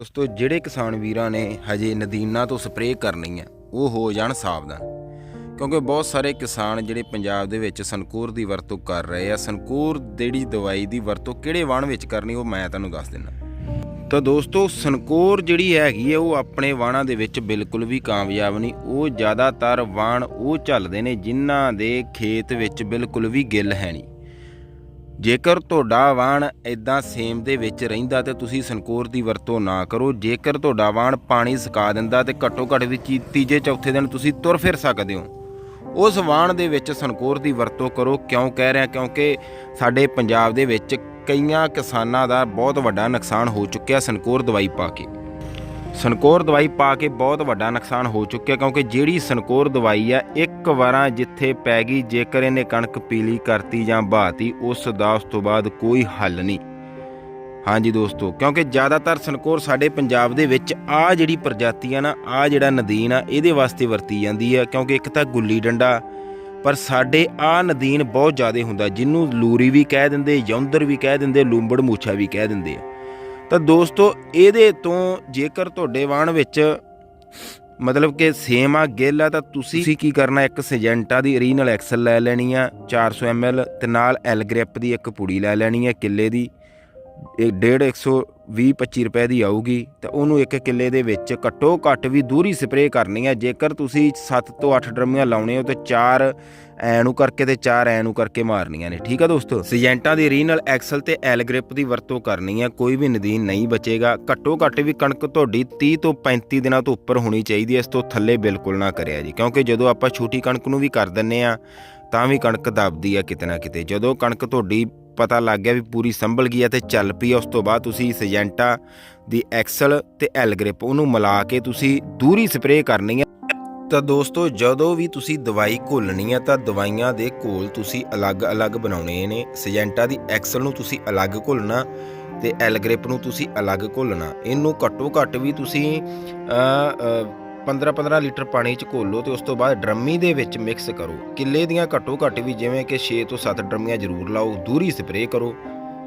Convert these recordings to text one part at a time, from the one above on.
ਦੋਸਤੋ, ਜਿਹੜੇ ਕਿਸਾਨ ਵੀਰਾਂ ਨੇ ਹਜੇ ਨਦੀਨਾਂ ਤੋਂ ਸਪਰੇਅ ਕਰਨੀ ਹੈ ਉਹ ਹੋ ਜਾਣ ਸਾਵਧਾਨ। ਕਿਉਂਕਿ ਬਹੁਤ ਸਾਰੇ ਕਿਸਾਨ ਜਿਹੜੇ ਪੰਜਾਬ ਦੇ ਵਿੱਚ ਸੰਕੂਰ ਦੀ ਵਰਤੋਂ ਕਰ ਰਹੇ ਆ, ਸੰਕੂਰ ਜਿਹੜੀ ਦਵਾਈ ਦੀ ਵਰਤੋਂ ਕਿਹੜੇ ਵਾਣ ਵਿੱਚ ਕਰਨੀ, ਉਹ ਮੈਂ ਤੁਹਾਨੂੰ ਦੱਸ ਦਿੰਦਾ। ਤਾਂ ਦੋਸਤੋ, ਸੰਕੋਰ ਜਿਹੜੀ ਹੈਗੀ ਹੈ ਉਹ ਆਪਣੇ ਵਾਣਾਂ ਦੇ ਵਿੱਚ ਬਿਲਕੁਲ ਵੀ ਕਾਮਯਾਬ ਨਹੀਂ, ਉਹ ਜ਼ਿਆਦਾਤਰ ਵਾਣ ਉਹ ਚੱਲਦੇ ਨੇ ਜਿਨ੍ਹਾਂ ਦੇ ਖੇਤ ਵਿੱਚ ਬਿਲਕੁਲ ਵੀ ਗਿੱਲ ਹੈ ਨਹੀਂ। ਜੇਕਰ ਤੁਹਾਡਾ ਵਾਣ ਇਦਾਂ ਸੇਮ ਦੇ ਵਿੱਚ ਰਹਿੰਦਾ ਤੇ ਤੁਸੀਂ ਸੰਕੋਰ ਦੀ ਵਰਤੋਂ ਨਾ ਕਰੋ, ਜੇਕਰ ਤੁਹਾਡਾ ਵਾਣ ਪਾਣੀ ਸੁਕਾ ਦਿੰਦਾ ਤੇ ਘੱਟੋ ਘੱਟ ਵੀ ਤੀਜੇ, ਚੌਥੇ ਦਿਨ ਤੁਸੀਂ ਤੁਰ ਫਿਰ ਸਕਦੇ ਹੋ। ਉਸ ਵਾਣ ਦੇ ਵਿੱਚ ਸੰਕੋਰ ਦੀ ਵਰਤੋਂ ਕਰੋ, ਕਿਉਂ ਕਹਿ ਰਿਹਾ? ਕਿਉਂਕਿ ਸਾਡੇ ਪੰਜਾਬ ਦੇ ਵਿੱਚ ਕਈਆਂ ਕਿਸਾਨਾਂ ਦਾ ਬਹੁਤ ਵੱਡਾ ਨੁਕਸਾਨ ਹੋ ਚੁੱਕਿਆ ਸੰਕੋਰ ਦਵਾਈ ਪਾ ਕੇ। ਸਨਕੋਰ ਦਵਾਈ ਪਾ ਕੇ ਬਹੁਤ ਵੱਡਾ ਨੁਕਸਾਨ ਹੋ ਚੁੱਕਿਆ ਕਿਉਂਕਿ ਜਿਹੜੀ ਸਨਕੋਰ ਦਵਾਈ ਆ, ਇੱਕ ਵਾਰਾਂ ਜਿੱਥੇ ਪੈ ਗਈ, ਜੇਕਰ ਇਹਨੇ ਕਣਕ ਪੀਲੀ ਕਰਤੀ ਜਾਂ ਬਹਾਤੀ ਉਸ ਦਾ ਉਸ ਤੋਂ ਬਾਅਦ ਕੋਈ ਹੱਲ ਨਹੀਂ। ਹਾਂਜੀ ਦੋਸਤੋ, ਕਿਉਂਕਿ ਜ਼ਿਆਦਾਤਰ ਸਨਕੋਰ ਸਾਡੇ ਪੰਜਾਬ ਦੇ ਵਿੱਚ ਆ ਜਿਹੜੀ ਪ੍ਰਜਾਤੀ ਆ ਨਾ, ਆ ਜਿਹੜਾ ਨਦੀਨ ਆ, ਇਹਦੇ ਵਾਸਤੇ ਵਰਤੀ ਜਾਂਦੀ ਆ, ਕਿਉਂਕਿ ਇੱਕ ਤਾਂ ਗੁੱਲੀ ਡੰਡਾ, ਪਰ ਸਾਡੇ ਆ ਨਦੀਨ ਬਹੁਤ ਜ਼ਿਆਦਾ ਹੁੰਦਾ, ਜਿਹਨੂੰ ਲੂਰੀ ਵੀ ਕਹਿ ਦਿੰਦੇ, ਯੌਂਦਰ ਵੀ ਕਹਿ ਦਿੰਦੇ, ਲੂੰਬੜ ਮੂਛਾ ਵੀ ਕਹਿ ਦਿੰਦੇ ਆ। ਤਾਂ ਦੋਸਤੋ, ਇਹਦੇ ਤੋਂ ਜੇਕਰ ਤੁਹਾਡੇ ਵਾਣ ਵਿੱਚ ਮਤਲਬ ਕਿ ਸੇਮ ਆ, ਗਿੱਲ ਆ, ਤਾਂ ਤੁਸੀਂ ਕੀ ਕਰਨਾ? ਇੱਕ ਸਜੈਂਟਾ ਦੀ ਓਰੀਜਨਲ ਐਕਸਲ ਲੈ ਲੈਣੀ ਆ 400 ml ਤੇ ਨਾਲ ਐਲ ਗ੍ਰਿਪ ਦੀ ਇੱਕ ਪੁੜੀ ਲੈ ਲੈਣੀ ਆ, ਕਿੱਲੇ ਦੀ। ਇਹ 150 120 25 ਰੁਪਏ ਦੀ ਆਊਗੀ, ਤਾਂ ਉਹਨੂੰ ਇੱਕ ਕਿੱਲੇ ਦੇ ਵਿੱਚ ਘੱਟੋ ਘੱਟ ਵੀ ਦੂਰੀ ਸਪਰੇਅ ਕਰਨੀ ਆ ਜੇਕਰ ਤੁਸੀਂ 7 ਤੋਂ 8 ਡਰਮੀਆਂ ਲਾਉਣੇ ਹੋ, ਤਾਂ 4 ਐ ਨੂੰ ਕਰਕੇ ਤੇ 4 ਐ ਨੂੰ ਕਰਕੇ ਮਾਰਨੀਆਂ ਨੇ। ਠੀਕ ਆ ਦੋਸਤੋ? ਸੀਜੈਂਟਾਂ ਦੀ ਰੀਨਲ ਐਕਸਲ ਤੇ ਐਲ ਗ੍ਰਿਪ ਦੀ ਵਰਤੋਂ ਕਰਨੀ ਹੈ। ਕੋਈ ਵੀ ਨਦੀਨ ਨਹੀਂ ਬਚੇਗਾ। ਘੱਟੋ ਘੱਟ ਵੀ ਕਣਕ ਤੁਹਾਡੀ 30 ਤੋਂ 35 ਦਿਨਾਂ ਤੋਂ ਉੱਪਰ ਹੋਣੀ ਚਾਹੀਦੀ ਹੈ। ਇਸ ਤੋਂ ਥੱਲੇ ਬਿਲਕੁਲ ਨਾ ਕਰਿਆ ਜੀ। ਕਿਉਂਕਿ ਜਦੋਂ ਆਪਾਂ ਛੋਟੀ ਕਣਕ ਨੂੰ ਵੀ ਕਰ ਦਿੰਨੇ ਆ ਤਾਂ ਵੀ ਕਣਕ ਦਬਦੀ ਆ ਕਿਤੇ ਨਾ ਕਿਤੇ। ਜਦੋਂ ਕਣਕ ਤੁਹਾਡੀ ਪਤਾ ਲੱਗ ਗਿਆ ਵੀ ਪੂਰੀ ਸੰਭਲ ਗਈ ਆ ਤੇ ਚੱਲ ਪਈ ਆ, ਉਸ ਤੋਂ ਬਾਅਦ ਤੁਸੀਂ ਸਿਜੈਂਟਾ ਦੀ ਐਕਸਲ ਤੇ ਐਲ ਗ੍ਰਿਪ ਉਹਨੂੰ ਮਿਲਾ ਕੇ ਤੁਸੀਂ ਦੂਰੀ ਸਪਰੇਅ ਕਰਨੀ ਹੈ ਤਾਂ ਦੋਸਤੋ ਜਦੋਂ ਵੀ ਤੁਸੀਂ ਦਵਾਈ ਘੋਲਣੀ ਹੈ ਤਾਂ ਦਵਾਈਆਂ ਦੇ ਘੋਲ ਤੁਸੀਂ ਅਲੱਗ-ਅਲੱਗ ਬਣਾਉਣੇ ਨੇ। ਸਿਜੈਂਟਾ ਦੀ ਐਕਸਲ ਨੂੰ ਤੁਸੀਂ ਅਲੱਗ ਘੋਲਣਾ ਤੇ ਐਲ ਗ੍ਰਿਪ ਨੂੰ ਤੁਸੀਂ ਅਲੱਗ ਘੋਲਣਾ। ਇਹਨੂੰ ਘੱਟੋ ਘੱਟ ਵੀ ਤੁਸੀਂ 15-15 ਲੀਟਰ ਪਾਣੀ ਚ ਘੋਲੋ ਤੇ ਉਸ ਤੋਂ ਬਾਅਦ ਡਰਮੀ ਦੇ ਵਿੱਚ ਮਿਕਸ ਕਰੋ। ਕਿੱਲੇ ਦੀਆਂ ਘੱਟੋ ਘੱਟ ਵੀ ਜਿਵੇਂ ਕਿ 6 ਤੋਂ 7 ਡਰਮੀਆਂ ਜ਼ਰੂਰ ਲਾਓ, ਦੂਰੀ ਸਪਰੇਅ ਕਰੋ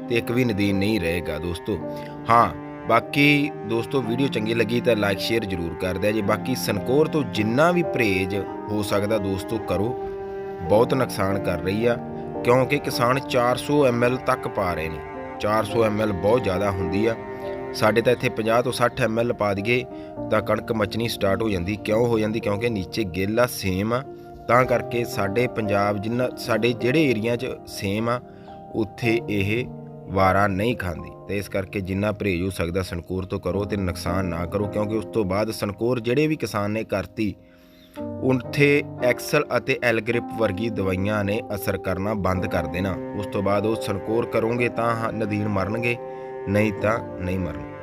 ਤੇ ਇੱਕ ਵੀ ਨਦੀਨ ਨਹੀਂ ਰਹੇਗਾ ਦੋਸਤੋ। ਹਾਂ, ਬਾਕੀ ਦੋਸਤੋ ਵੀਡੀਓ ਚੰਗੀ ਲੱਗੀ ਤਾਂ ਲਾਈਕ, ਸ਼ੇਅਰ ਜ਼ਰੂਰ ਕਰ ਦਿਆ ਜੇ। ਬਾਕੀ ਸਨਕੋਰ ਤੋਂ ਜਿੰਨਾ ਵੀ ਪਰਹੇਜ਼ ਹੋ ਸਕਦਾ ਦੋਸਤੋ ਕਰੋ। ਬਹੁਤ ਨੁਕਸਾਨ ਕਰ ਰਹੀ ਆ, ਕਿਉਂਕਿ ਕਿਸਾਨ 400 ml ਤੱਕ ਪਾ ਰਹੇ ਨੇ। 400 ml ਬਹੁਤ ਜ਼ਿਆਦਾ ਹੁੰਦੀ ਆ। ਸਾਡੇ ਤਾਂ ਇੱਥੇ 50 ਤੋਂ 60 ml ਪਾ ਦਈਏ, ਤਾਂ ਕਣਕ ਮਚਣੀ ਸਟਾਰਟ ਹੋ ਜਾਂਦੀ। ਕਿਉਂ ਹੋ ਜਾਂਦੀ? ਕਿਉਂਕਿ ਨੀਚੇ ਗਿੱਲ ਆ, ਸੇਮ ਆ। ਤਾਂ ਕਰਕੇ ਸਾਡੇ ਪੰਜਾਬ ਜਿੰਨਾ, ਸਾਡੇ ਜਿਹੜੇ ਏਰੀਆ 'ਚ ਸੇਮ ਆ, ਉੱਥੇ ਇਹ ਵਾਰਾ ਨਹੀਂ ਖਾਂਦੀ। ਤੇ ਇਸ ਕਰਕੇ ਜਿੰਨਾ ਪਰਹੇਜ਼ ਹੋ ਸਕਦਾ ਸੰਕੂਰ ਤੋਂ ਕਰੋ ਤੇ ਨੁਕਸਾਨ ਨਾ ਕਰੋ, ਕਿਉਂਕਿ ਉਸ ਤੋਂ ਬਾਅਦ ਸੰਕੂਰ ਜਿਹੜੇ ਵੀ ਕਿਸਾਨ ਨੇ ਕਰਤੀ, ਉੱਥੇ ਐਕਸਲ ਅਤੇ ਐਲਗ੍ਰਿਪ ਵਰਗੀ ਦਵਾਈਆਂ ਨੇ ਅਸਰ ਕਰਨਾ ਬੰਦ ਕਰ ਦੇਣਾ। ਉਸ ਤੋਂ ਬਾਅਦ ਉਹ ਸੰਕੋਰ ਕਰੋਗੇ ਤਾਂ ਨਦੀਨ ਮਰਨਗੇ। ਨਹੀਂ ਤਾਂ ਨਹੀਂ ਮਰਨ।